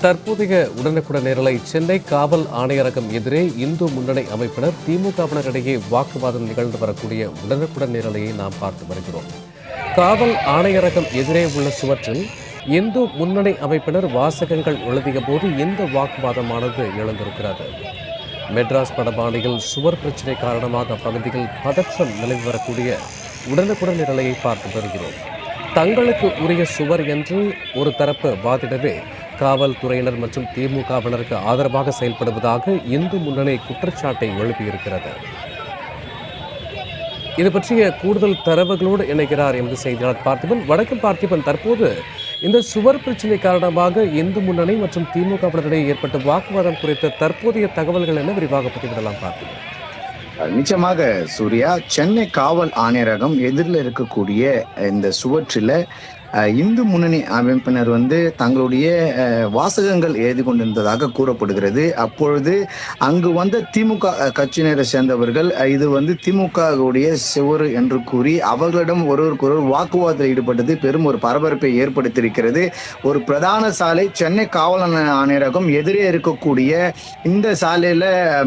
தற்போதைய உடனுக்குடன் நேரலை சென்னை காவல் ஆணையரகம் எதிரே இந்து முன்னணி அமைப்பினர் திமுகவினரிடையே வாக்குவாதம் நிகழ்ந்து வரக்கூடிய உடனுக்குடன் நேரலையை நாம் பார்த்து வருகிறோம். காவல் ஆணையரகம் எதிரே உள்ள சுவற்றில் இந்து முன்னணி அமைப்பினர் வாசகங்கள் எழுதிய போது இந்த வாக்குவாதமானது எழுந்திருக்கிறது. மெட்ராஸ் படபாணியில் சுவர் பிரச்சினை காரணமாக பகுதியில் பதற்றம் நிலவி வரக்கூடிய உடனுக்குடன் நிரலையை பார்த்து வருகிறோம். தங்களுக்கு உரிய சுவர் என்று ஒரு தரப்பு வாதிடவே காவல்துறையினர் மற்றும் திமுகவினருக்கு ஆதரவாக செயல்படுவதாக இந்து முன்னணி குற்றச்சாட்டை எழுப்பியிருக்கிறது. இது பற்றிய கூடுதல் தரவுகளோடு இணைகிறார் எமது செய்தியாளர் பார்த்திபன். வடக்கு பார்த்திபன். தற்போது இந்த சுவர் பிரச்சினை காரணமாக இந்து முன்னணி மற்றும் திமுகவினரிடையே ஏற்பட்ட வாக்குவாதம் குறித்த தற்போதைய தகவல்கள் என்ன? விரிவாக பகிர்ந்தலாம் பார்த்திபன். நிச்சயமாக சூர்யா சென்னை காவல் ஆணையரகம் எதிரில் இருக்கக்கூடிய இந்த சுவற்றில் இந்து முன்னணி அமைப்பினர் வந்து தங்களுடைய வாசகங்கள் எழுதி கொண்டிருந்ததாக கூறப்படுகிறது. அப்பொழுது அங்கு வந்த திமுக கட்சியினரை சேர்ந்தவர்கள் இது வந்து திமுகவுடைய சுவர் என்று கூறி அவர்களிடம் ஒருவருக்கொருவர் வாக்குவாதத்தில் ஈடுபட்டது. பெரும் ஒரு பரபரப்பை ஏற்படுத்தியிருக்கிறது. ஒரு பிரதான சாலை சென்னை காவல் ஆணையரகம் எதிரே இருக்கக்கூடிய இந்த சாலையில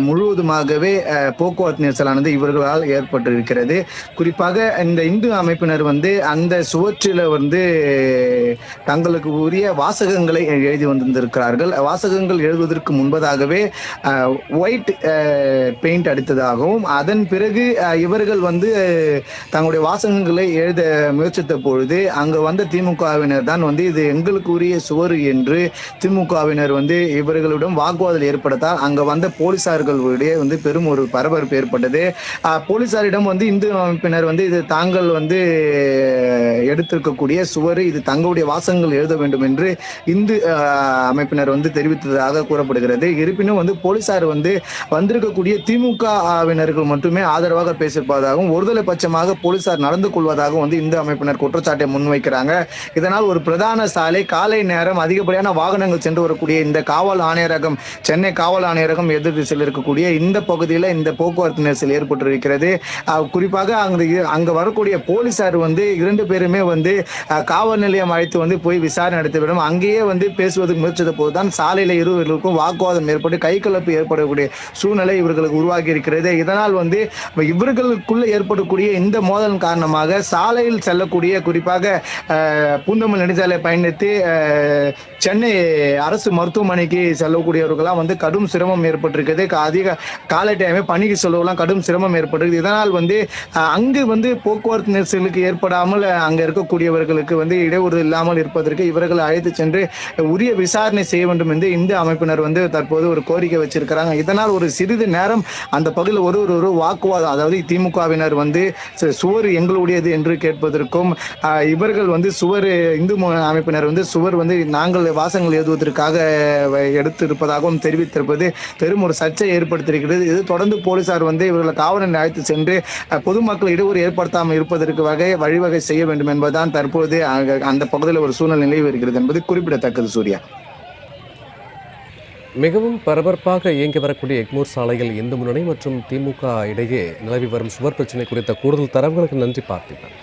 முழுவதுமாகவே போக்குவரத்து நெரிசலானது இவர்களால் ஏற்பட்டிருக்கிறது. குறிப்பாக இந்த இந்து அமைப்பினர் வந்து அந்த சுவற்றில வந்து தங்களுக்கு உரிய வாசகங்களை எழுதி வந்திருக்கிறார்கள். வாசகங்கள் எழுதுவதற்கு முன்பதாகவே ஒயிட் பெயிண்ட் அடித்ததாகவும் அதன் பிறகு இவர்கள் வந்து தங்களுடைய வாசகங்களை எழுத முயற்சித்த பொழுது அங்கு வந்த திமுகவினர் தான் வந்து இது எங்களுக்கு உரிய சுவர் என்று திமுகவினர் வந்து இவர்களிடம் வாக்குவாதம் ஏற்படுத்தால் அங்க வந்த போலீசார்களுடைய வந்து பெரும் ஒரு பரபரப்பு ஏற்பட்டது. போலீசாரிடம் வந்து இந்து அமைப்பினர் வந்து இது தாங்கள் வந்து எடுத்திருக்கக்கூடிய சுவரு இது தங்களுடைய வாசகங்கள் எழுத வேண்டும் என்று இந்து அமைப்பினர் வந்து தெரிவித்ததாக கூறப்படுகிறது. இருப்பினும் வந்து போலீசார் வந்து வந்திருக்கக்கூடிய திமுகவினர்கள் மட்டுமே ஆதரவாக பேசியிருப்பதாகவும் ஒருதலை பட்சமாக போலீசார் நடந்து கொள்வதாகவும் வந்து இந்து அமைப்பினர் குற்றச்சாட்டை முன்வைக்கிறாங்க. இதனால் ஒரு பிரதான சாலை காலை நேரம் அதிகப்படியான வாகனங்கள் சென்று வரக்கூடிய இந்த காவல் ஆணையரகம் சென்னை காவல் ஆணையரகம் எதிர் திசையில் இருக்கக்கூடிய இந்த பகுதியில் இந்த போக்குவரத்து நெரிசல் ஏற்பட்டிருக்கிறது. குறிப்பாக அங்கு அங்கு வரக்கூடிய போலீசார் வந்து இரண்டு பேருமே வந்து காவல் நிலையம் அழைத்து வந்து போய் விசாரணை நடத்திவிடும் அங்கேயே வந்து பேசுவதற்கு முயற்சித்த போதுதான் சாலையில இருவர்களுக்கும் வாக்குவாதம் ஏற்பட்டு கை கலப்பு ஏற்படக்கூடிய சூழ்நிலை இவர்களுக்கு உருவாகி இருக்கிறது. இதனால் வந்து இவர்களுக்குள்ள ஏற்படக்கூடிய இந்த மோதல் காரணமாக சாலையில் செல்லக்கூடிய குறிப்பாக பூந்தமல் நெடுஞ்சாலை பயணித்து சென்னை அரசு மருத்துவமனைக்கு செல்லக்கூடியவர்களாம் வந்து கடும் சிரமம் ஏற்பட்டிருக்கிறது அதிக காலை டைமே பணிக்கு செல்லவெல்லாம் கடும் சிரமம் ஏற்பட்டிருக்கு இதனால் வந்து அங்கு வந்து போக்குவரத்து நெரிசலுக்கு ஏற்படாமல் அங்கே இருக்கக்கூடியவர்களுக்கு வந்து இடையூறு இல்லாமல் இருப்பதற்கு இவர்களை அழைத்து சென்று உரிய விசாரணை செய்ய வேண்டும் என்று இந்து அமைப்பினர் வந்து தற்போது ஒரு கோரிக்கை வச்சிருக்கிறாங்க. இதனால் ஒரு சிறிது நேரம் அந்த பகுதியில் ஒரு ஒரு ஒரு வாக்குவாதம் அதாவது திமுகவினர் வந்து சுவர் எங்களுடையது என்று கேட்பதற்கும் இவர்கள் வந்து சுவர் இந்து அமைப்பினர் வந்து சுவர் வந்து நாங்கள் வாசகங்கள் எழுதுவதற்காக எடுத்திருப்பதாகவும் தெரிவித்திருப்பது பெரும் ஒரு சர்ச்சை ஏற்படுத்தியிருக்கிறது. இது தொடர்ந்து போலீசார் வந்து இவர்களை காவலில் அழைத்து சென்று பொதுமக்கள் இடையூறு ஏற்படுத்தாமல் இருப்பதற்கு வகை வழிவகை செய்ய வேண்டும் என்பதுதான் தற்போது அந்த பகுதியில் ஒரு சூழ்நிலை நிலவி வருகிறது என்பது குறிப்பிடத்தக்கது சூர்யா. மிகவும் பரபரப்பாக இயங்கி வரக்கூடிய எக்மூர் சாலையில் இந்து முன்னணி மற்றும் திமுக இடையே நிலவி வரும் சுவர் பிரச்சினை குறித்த கூடுதல் தரவுகளுக்கு நன்றி பார்த்திபன்.